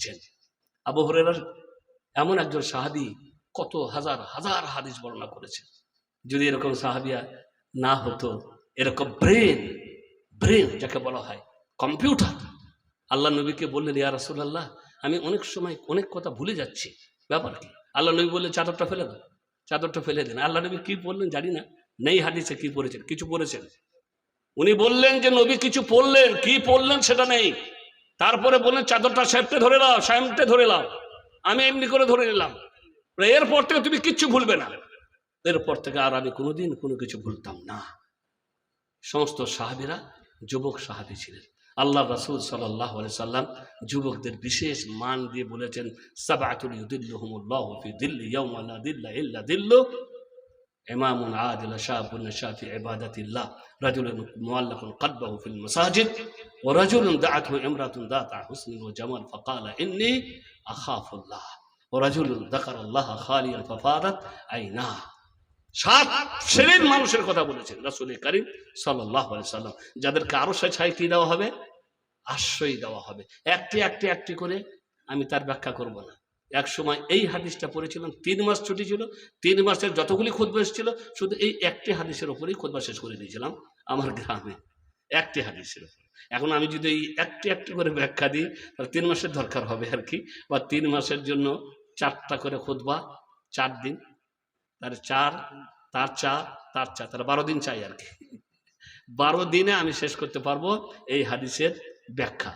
এসেছেন আবু হরেরার এমন একজন সাহাবি কত হাজার হাজার হাদিস বর্ণনা করেছেন। যদি এরকম সাহাবিয়া না হতো, এরকম ব্রেন ব্রেন যাকে বলা হয়, কম্পিউটার, আল্লাহ নবীকে বললেন, ইয়া রাসূলুল্লাহ, আমি অনেক সময় অনেক কথা ভুলে যাচ্ছি। ব্যাপার কি? আল্লাহ নবী বললেন, চাদরটা ফেলে দেন চাদরটা ফেলে দেন। আল্লাহ নবী কি বললেন জানি না, নেই হাদিসে কি পড়েছেন, কিছু পড়েছেন। উনি বললেন যে, নবী কিছু পড়লেন, কি পড়লেন সেটা নেই। তারপরে বললেন, চাদরটা সাহেবটে ধরে নাও সাহেবটে ধরে নাও। আমি এমনি করে ধরে নিলাম। এরপর থেকে তুমি কিচ্ছু ভুলবে না। এরপর থেকে আর আমি কোনোদিন কোনো কিছু ভুলতাম না। সমস্ত সাহাবিরা যুবক সাহাবি ছিলেন। আল্লাহ রাসুল সাল্লাহ সাল্লাম যুবকদের বিশেষ মান দিয়ে বলেছেন সাবাতুল দিল্লি দিল্লা রাজুলুন দাআতহু ইমরাতুন দাতা হুসন ওয়া জামাল ফাকালা ইন্নী আখাফুল্লাহ ওয়া রাজুলুন যাকারাল্লাহ খালিয়ান ফাফাদাত আইনা সাত শ্রেণির মানুষের কথা বলেছেন রাসূল করিম আলাইহি সাল্লাম। যাদেরকে আরও সে ছাই কি দেওয়া হবে, আশ্রয় দেওয়া হবে। একটি একটি একটি করে আমি তার ব্যাখ্যা করব না। এক সময় এই হাদিসটা পড়েছিলাম, তিন মাস ছুটি ছিল, তিন মাসের যতগুলি খুদ্া ছিল শুধু এই একটি হাদিসের ওপরেই খুদ্া শেষ করে দিয়েছিলাম আমার গ্রামে। একটি হাদিসের এখন আমি যদি এই একটি একটি করে ব্যাখ্যা দিই, তাহলে তিন মাসের দরকার হবে আর কি। বা তিন মাসের জন্য চারটা করে খুদবা চার দিন। তার চার তার চার তার চার তার বারো দিন চাই আর কি। বারো দিনে আমি শেষ করতে পারব এই হাদিসের ব্যাখ্যা।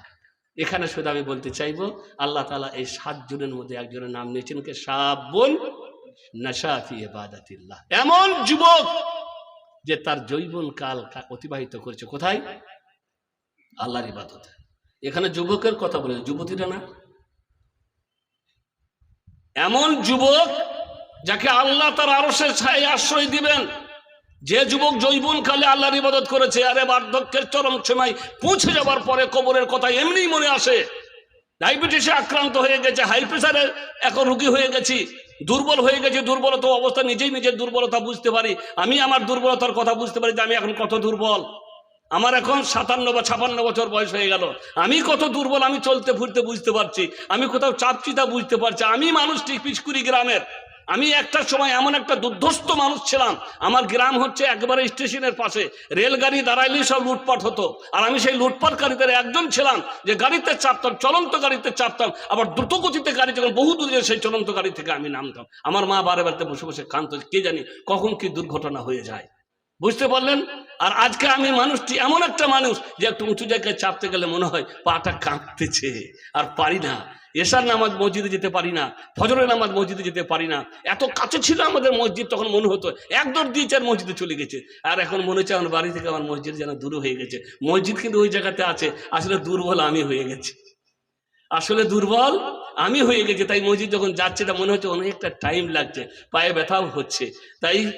এখানে শুধু আমি বলতে চাইব, আল্লাহ তালা এই সাতজনের মধ্যে একজনের নাম নিয়েছেন কে? সাবুন নাশাফি এবাদাতিল্লাহ এমন যুবক যে তার জৈবন কাল অতিবাহিত করেছে। কোথায়? আল্লাহর ইবাদতে। এখানে যুবকের কথা বলে, যুবতীরা না? এমন যুবক যাকে আল্লাহ তার আরসের ছায় আশ্রয় দিবেন, যে যুবক জৈবন কালে আল্লাহর ইবাদত করেছে, আরে বার্ধক্যের চরম সময় পৌঁছে যাবার পরে কবরের কথা এমনিই মনে আসে। ডায়াবেটিসে আক্রান্ত হয়ে গেছে, হাই প্রেশারে এখন রুগী হয়ে গেছি। দুর্বল হয়ে গেছে দুর্বলতা অবস্থা, নিজেই নিজের দুর্বলতা বুঝতে পারি। আমি আমার দুর্বলতার কথা বুঝতে পারি যে আমি এখন কত দুর্বল। আমার এখন সাতান্ন বা ছাপান্ন বছর বয়স হয়ে গেল। আমি কত দুর্বল, আমি চলতে ফুরতে বুঝতে পারছি। আমি কোথাও চাপচিতা বুঝতে পারছি। আমি মানুষ ঠিক পিছকুড়ি গ্রামের। আমি একটা সময় এমন একটা দুর্ধস্ত মানুষ ছিলাম। আমার গ্রাম হচ্ছে একবারে স্টেশনের পাশে। রেলগাড়ি দাঁড়াইলেই সব লুটপাট হতো। আর আমি সেই লুটপাটকারীদের একজন ছিলাম যে গাড়িতে চাপতাম, চলন্ত গাড়িতে চাপতাম। আবার দ্রুত গতিতে গাড়ি যখন বহু দূরে সেই চলন্ত গাড়ি থেকে আমি নামতাম। আমার মা বারে বাড়িতে বসে বসে কান্ত কে জানি কখন কি দুর্ঘটনা হয়ে যায়। বুঝতে পারলেন? আর আজকে আমি মানুষটি এমন একটা মানুষ যে একটু উঁচু জায়গায় চাপতে গেলে মনে হয় পাটা কাঁপতেছে। আর পারি না। এশার নামাজ মসজিদে যেতে পারি না। ফজরের নামাজ মসজিদে যেতে পারি না। এত কাছে ছিল আমাদের মসজিদ, তখন মনে হতো একদর দিয়ে চার মসজিদে চলে গেছে। আর এখন মনে হচ্ছে আমার বাড়ি থেকে আমার মসজিদ যেন দূর হয়ে গেছে। মসজিদ কিন্তু ওই জায়গাতে আছে। আসলে দুর্বল আমি হয়ে গেছি। আসলে দুর্বল আমি হয়ে গেছি। তাই মসজিদ যখন যাচ্ছে, তা মনে হচ্ছে অনেকটা টাইম লাগছে। পায়ে ব্যথাও হচ্ছে। তাই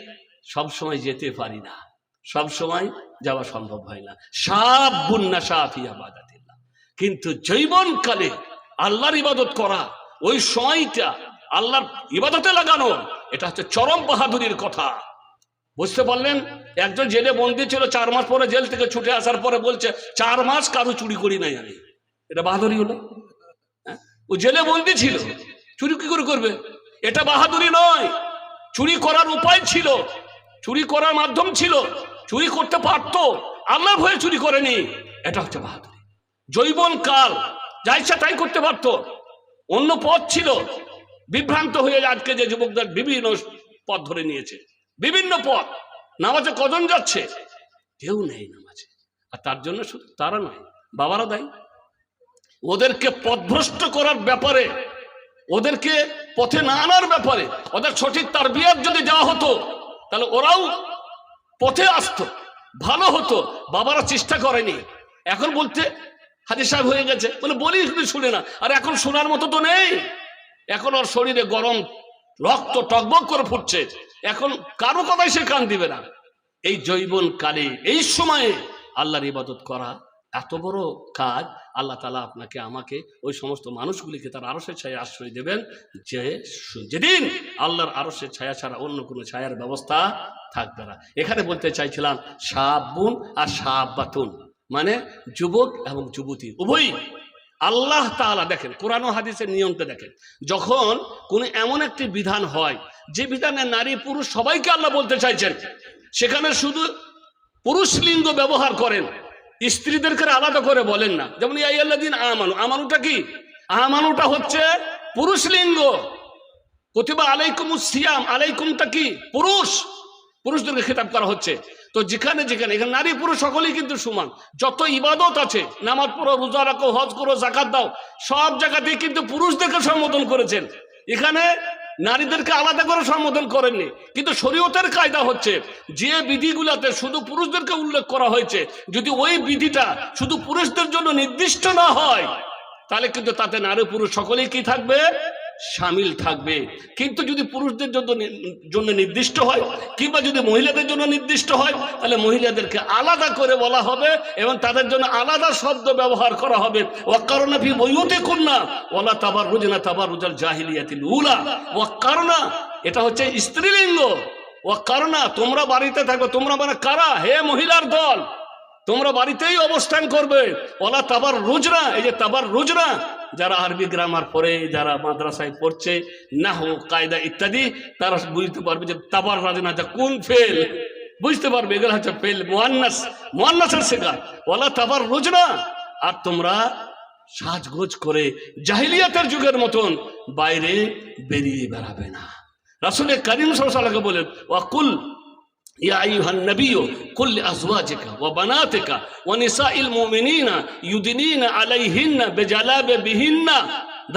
সব সময় যেতে পারি না। সব সময় যাওয়া সম্ভব হয় না। সাপ বুন্না সাফিয়া বাদাতিল্লাহ কিন্তু জৈবনকালে আল্লাহর ইবাদত করা, ওই সময়টা আল্লাহর ইবাদতে লাগানো, এটা হচ্ছে চরম বাহাদুরির কথা। বুঝতে পারলেন? একজন জেলে বন্দি ছিল চার মাস পরে জেল থেকে ছুটে আসার পরে বলছে, চার মাস কারও চুরি করি নাই আমি। এটা বাহাদুরি হলো? হ্যাঁ? ও জেলে বন্দি ছিল, চুরি কি করে করবে? এটা বাহাদুরি নয়। চুরি করার উপায় ছিল, চুরি করার মাধ্যম ছিল। চুরি করতে পারতো। আল্লাহ ভয়ে চুরি করেনি। এটা হচ্ছে বাহাদুরি। জৈবন কাল, যা ইচ্ছা তাই করতে পারতো। অন্য পথ ছিল। বিভ্রান্ত হয়ে আজকে যে যুবকদের বিভিন্ন পথ ধরে নিয়েছে। বিভিন্ন পথ। নামাজে কজন যাচ্ছে? কেউ নেই নামাজে। আর তার জন্য শুধু তারা নয়, বাবারা দেয়। ওদেরকে পথভ্রষ্ট করার ব্যাপারে, ওদেরকে পথে না আনার ব্যাপারে, ওদের সঠিক তার বিয়ার যদি দেওয়া হতো, তাহলে ওরাও পথে আসতো, ভালো হতো, বাবারা চেষ্টা করেনি। এখন বলতে হাজির সাহেব হয়ে গেছে। বলে, বলি শুনে না, আর এখন শোনার মতো তো নেই। এখন ওর শরীরে গরম রক্ত টকবক করে ফুটছে। এখন কারও কথাই সে কান দিবে না। এই জৈবন কালে এই সময়ে আল্লাহর ইবাদত করা এত বড় কাজ আল্লাহ তালা আপনাকে, আমাকে, ওই সমস্ত মানুষগুলিকে তার আরসের ছায়া আশ্রয় দেবেন যে যেদিন আল্লাহর আরসের ছায়া ছাড়া অন্য কোনো ছায়ার ব্যবস্থা থাকবে না। এখানে বলতে চাইছিলাম সাবুন আর সাব্বাতুন মানে যুবক এবং যুবতী, উভয়ই। আল্লাহ তাআলা দেখেন, কোরআন হাদিসের নিয়মটা দেখেন, যখন কোন এমন একটি বিধান হয়, যে বিধানে নারী, পুরুষ সবাইকে আল্লাহ বলতে চাইছেন, সেখানে শুধু পুরুষ লিঙ্গ ব্যবহার করেন স্ত্রীদেরকে আলাদা করে বলেন না। যেমন ইয়াল্লাদিন আমানু। আমানুটা কি? আমানুটা হচ্ছে পুরুষ লিঙ্গ। প্রতিভা আলাইকুম সিয়াম। আলাইকুমটা কি? পুরুষ। পুরুষদেরকে খেতাব করা হচ্ছে। তো যেখানে যেখানে, এখানে নারী পুরুষ সকলেই কিন্তু সমান। যত ইবাদত আছে, নামাজ পড়ো, রোজা রাখো, হজ করো জাকাত দাও, সব জায়গাতেই কিন্তু পুরুষদেরকে সম্বোধন করেছেন। এখানে নারীদেরকে আলাদা করে সম্বোধন করেননি। কিন্তু শরীয়তের কায়দা হচ্ছে, যে বিধিগুলাতে শুধু পুরুষদেরকে উল্লেখ করা হয়েছে, যদি ওই বিধিটা শুধু পুরুষদের জন্য নির্দিষ্ট না হয়, তাহলে কিন্তু তাতে নারী পুরুষ সকলেই কি থাকবে? সামিল থাকবে। কিন্তু যদি পুরুষদের জন্য জন্য নির্দিষ্ট হয়, কিংবা যদি মহিলাদের জন্য নির্দিষ্ট হয়, তাহলে মহিলাদেরকে আলাদা করে বলা হবে এবং তাদের জন্য আলাদা শব্দ ব্যবহার করা হবে। ওয়াক্কারণা ফি বইতে কন্যা ওলা তাবার রুজনা তাবার রুজাল জাহিলিয়াতিল উলা। ওয়াক্কারণা এটা হচ্ছে স্ত্রীলিঙ্গ। ওয়াক্কারণা তোমরা বাড়িতে থাকবে, তোমরা মানে কারা? হে মহিলার দল, তোমরা বাড়িতেই অবস্থান করবে। ওলা তাবার রুজরা এই যে তাবার রুজরা যারা আরবি গ্রামার পড়ে, যারা মাদ্রাসায় পড়ছে নাহ কায়দা ইত্যাদি, তারা বুঝতে পারবে যে তাবার রাজনা কোন ফেল? বুঝতে পারবে, এগুলো হচ্ছে ফেল মোয়ান্নাস মোয়ান্নাসের শেখা ওলা তাবার রুজরা আর তোমরা সাজগোজ করে জাহিলিয়াতের যুগের মতন বাইরে বেরিয়ে বেড়াবে না। রাসুলের করিম সাল্লামকে বলেন ওয়াকুল يا أيها النبي قل لأزواجك وبناتك ونساء المؤمنين يدنين عليهن بجلاب بهن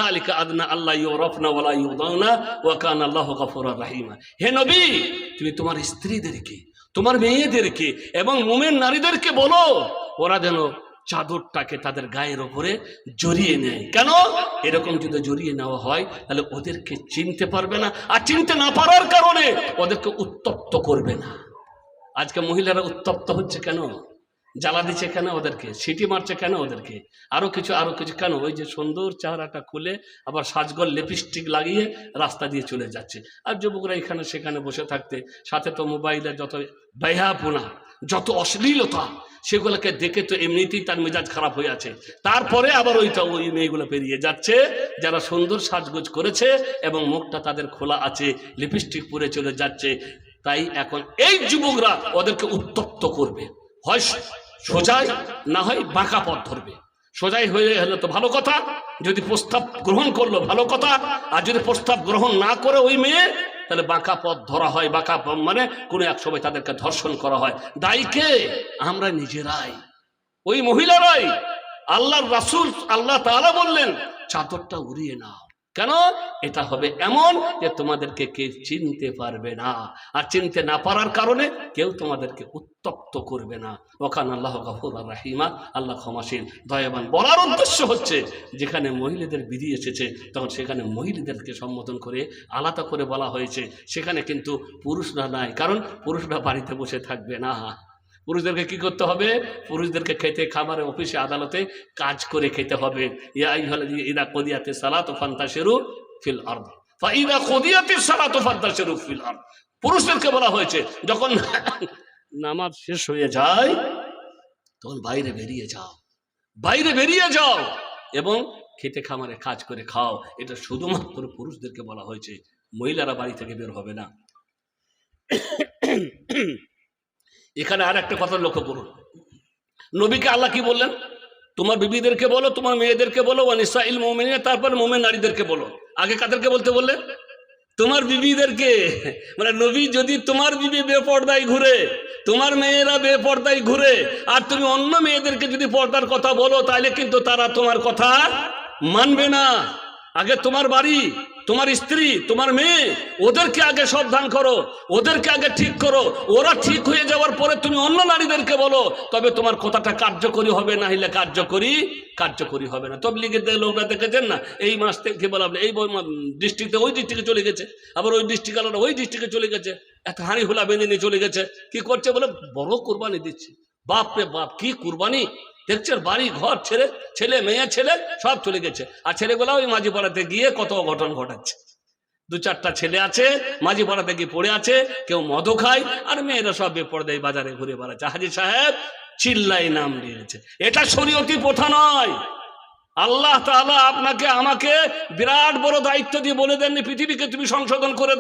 ذلك أدنى الله يعرفن ولا يؤذون وكان الله غفورا رحيما হে নবী তুমি তোমার স্ত্রীদেরকে তোমার মেয়েদেরকে এবং মুমেন নারীদেরকে বলো ওরা যেন চাদরটাকে তাদের গায়ের ওপরে জড়িয়ে নেয় কেন এরকম যদি জড়িয়ে নেওয়া হয় তাহলে ওদেরকে চিনতে পারবে না আর চিনতে না পারার কারণে ওদেরকে উত্তপ্ত করবে না আজকে মহিলারা উত্তপ্ত হচ্ছে কেন? জ্বালা দিচ্ছে কেন ওদেরকে? সিটি মারছে কেন ওদেরকে? আরও কিছু আরও কিছু। কেন? ওই যে সুন্দর চেহারাটা খুলে আবার সাজগর লিপস্টিক লাগিয়ে রাস্তা দিয়ে চলে যাচ্ছে। আর যুবকরা এখানে সেখানে বসে থাকতে, সাথে তো মোবাইলে যত ব্যয়াপনা, যত অশ্লীলতা, সেগুলোকে দেখে তো এমনিতেই তার মেজাজ খারাপ হয়ে আছে। তারপরে আবার ওইটা ওই মেয়েগুলো পেরিয়ে যাচ্ছে, যারা সুন্দর সাজগোজ করেছে এবং মুখটা তাদের খোলা আছে লিপস্টিক পরে চলে যাচ্ছে। তাই এখন এই যুবকরা ওদেরকে উত্তপ্ত করবে। হয় সোজাই, না হয় বাঁকা পথ ধরবে। সোজাই হয়ে হলে তো ভালো কথা। যদি প্রস্তাব গ্রহণ করল ভালো কথা। আর যদি প্রস্তাব গ্রহণ না করে ওই মেয়ে, তাহলে বাঁকা পথ ধরা হয়। বাঁকা পথ মানে কোনো এক সময় তাদেরকে ধর্ষণ করা হয়। দায়ীকে আমরা নিজেরাই। ওই মহিলারাই। আল্লাহর রাসূল আল্লাহ তাআলা বললেন, চাদরটা উড়িয়ে নাও। কেন? এটা হবে এমন যে তোমাদেরকে কেউ চিনতে পারবে না। আর চিনতে না পারার কারণে কেউ তোমাদেরকে উত্তপ্ত করবে না। ওখান আল্লাহ গফুর রাহিমা, আল্লাহ ক্ষমাসীন দয়াবান বলার উদ্দেশ্য হচ্ছে, যেখানে মহিলাদের বিধি এসেছে, তখন সেখানে মহিলাদেরকে সম্বোধন করে আলাদা করে বলা হয়েছে। সেখানে কিন্তু পুরুষরা নাই, কারণ পুরুষরা বাড়িতে বসে থাকবে না। পুরুষদেরকে কি করতে হবে? পুরুষদেরকে খেতে খাবারে অফিসে, আদালতে কাজ করে খেতে হবে। ইদা ফিল আরদ। পুরুষদেরকে বলা হয়েছে, যখন নামাজ শেষ হয়ে যায়, তখন বাইরে বেরিয়ে যাও। বাইরে বেরিয়ে যাও এবং খেতে, খামারে কাজ করে খাও। এটা শুধুমাত্র পুরুষদেরকে বলা হয়েছে। মহিলারা বাড়ি থেকে বের হবে না। এখানে আর একটা কথা লক্ষ্য করুন। নবীকে আল্লাহ কি বললেন? তোমার বিবিদেরকে বলো, তোমার মেয়েদেরকে বলো ইল মোমেনিয়া তারপর মোমেন নারীদেরকে বলো। আগে কাদেরকে বলতে বললেন তোমার বিবিদেরকে। মানে নবী যদি তোমার বিবি বেপর্দায় ঘুরে, তোমার মেয়েরা বেপর্দায় ঘুরে, আর তুমি অন্য মেয়েদেরকে যদি পর্দার কথা বলো, তাহলে কিন্তু তারা তোমার কথা মানবে না। আগে তোমার বাড়ি তোমার স্ত্রী, তোমার মেয়ে, ওদেরকে আগে সাবধান করো, ওদেরকে আগে ঠিক করো। ওরা ঠিক হয়ে যাওয়ার পরে তুমি অন্য নারীদেরকে বলো, তবে তোমার কথাটা কার্যকরী হবে না হলে কার্যকরী কার্যকরী হবে না। তবলিগের লোকরা দেখেছেন না? এই মাস থেকে বলা এই ডিস্ট্রিক্টে ওই ডিস্ট্রিক্টে চলে গেছে। আবার ওই ডিস্ট্রিক্ট আলাদা ওই ডিস্ট্রিক্টে চলে গেছে। এত হাঁড়ি হুলা বেঁধে নিয়ে চলে গেছে। কি করছে বলে? বড় কোরবানি দিচ্ছে। বাপ রে বাপ, কি কুরবানি? দেখছেন, বাড়ি, ঘর ছেড়ে ছেলে, মেয়ে, ছেলে, সব চলে গেছে। আর ছেলেগুলা ওই মাঝি পাড়াতে গিয়ে কত অঘটন ঘটাচ্ছে। দু চারটা ছেলে আছে মাঝি পাড়াতে গিয়ে পড়ে আছে, কেউ মদও খায়, আর মেয়েরা সব বেপরদায় বাজারে ঘুরে বেড়াচ্ছে। হাজি সাহেব চিল্লাই নাম দিয়েছে। এটা শরীয়তি প্রথা নয়। আল্লাহ তাআলা আপনাকে, আমাকে বিরাট বড় দায়িত্ব দিয়ে বলে দেননি, পৃথিবীকে তুমি সংশোধন করে।